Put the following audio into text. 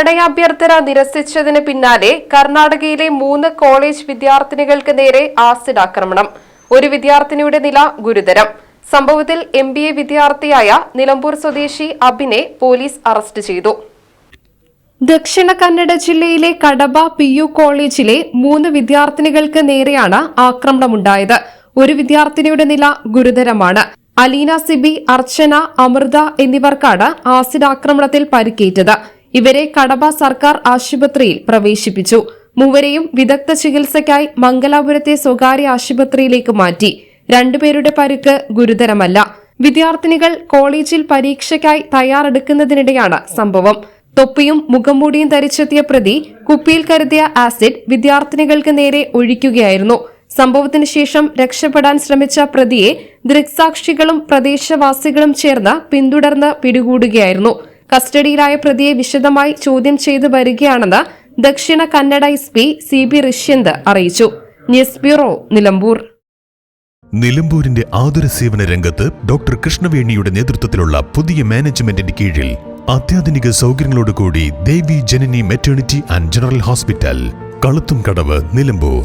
പ്രണയാഭ്യർത്ഥന നിരസിച്ചതിന് പിന്നാലെ കർണാടകയിലെ മൂന്ന് കോളേജ് വിദ്യാർത്ഥിനികൾക്ക് നേരെ ആസിഡ് ആക്രമണം ഒരു വിദ്യാർത്ഥിനിയുടെ നില ഗുരുതരം. സംഭവത്തിൽ എം ബി എ വിദ്യാർത്ഥിയായ നിലമ്പൂർ സ്വദേശി അബിനെ പോലീസ് അറസ്റ്റ് ചെയ്തു. ദക്ഷിണ കന്നഡ ജില്ലയിലെ കടബ പി യു കോളേജിലെ മൂന്ന് വിദ്യാർത്ഥിനികൾക്ക് നേരെയാണ് ആക്രമണമുണ്ടായത്. ഒരു വിദ്യാർത്ഥിനിയുടെ നില ഗുരുതരമാണ്. അലീന സിബി അർച്ചന അമൃത എന്നിവർക്കാണ് ആസിഡ് ആക്രമണത്തിൽ പരിക്കേറ്റത്. ഇവരെ കടബ സർക്കാർ ആശുപത്രിയിൽ പ്രവേശിപ്പിച്ചു. മൂവരെയും വിദഗ്ധ ചികിത്സയ്ക്കായി മംഗലാപുരത്തെ സ്വകാര്യ ആശുപത്രിയിലേക്ക് മാറ്റി. രണ്ടുപേരുടെ പരുക്ക് ഗുരുതരമല്ല. വിദ്യാർത്ഥിനികൾ കോളേജിൽ പരീക്ഷയ്ക്കായി തയ്യാറെടുക്കുന്നതിനിടെയാണ് സംഭവം. തൊപ്പിയും മുഖംമൂടിയും ധരിച്ചെത്തിയ പ്രതി കുപ്പിയിൽ കരുതിയ ആസിഡ് വിദ്യാർത്ഥിനികൾക്ക് നേരെ ഒഴിക്കുകയായിരുന്നു. സംഭവത്തിന് ശേഷം രക്ഷപ്പെടാൻ ശ്രമിച്ച പ്രതിയെ ദൃക്സാക്ഷികളും പ്രദേശവാസികളും ചേർന്ന് പിന്തുടർന്ന് പിടികൂടുകയായിരുന്നു. കസ്റ്റഡിയിലായ പ്രതിയെ വിശദമായി ചോദ്യം ചെയ്തു വരികയാണെന്ന് Dakshina Kannada S P C B Rishyanth അറിയിച്ചു. News bureau Nilambur. നിലമ്പൂരിന്റെ ആതുര സേവന രംഗത്ത് ഡോക്ടർ കൃഷ്ണവേണിയുടെ നേതൃത്വത്തിലുള്ള പുതിയ മാനേജ്മെന്റിന്റെ കീഴിൽ അത്യാധുനിക സൗകര്യങ്ങളോടുകൂടി Devi Janani maternity and general hospital Kaluthum Kadavu Nilambur.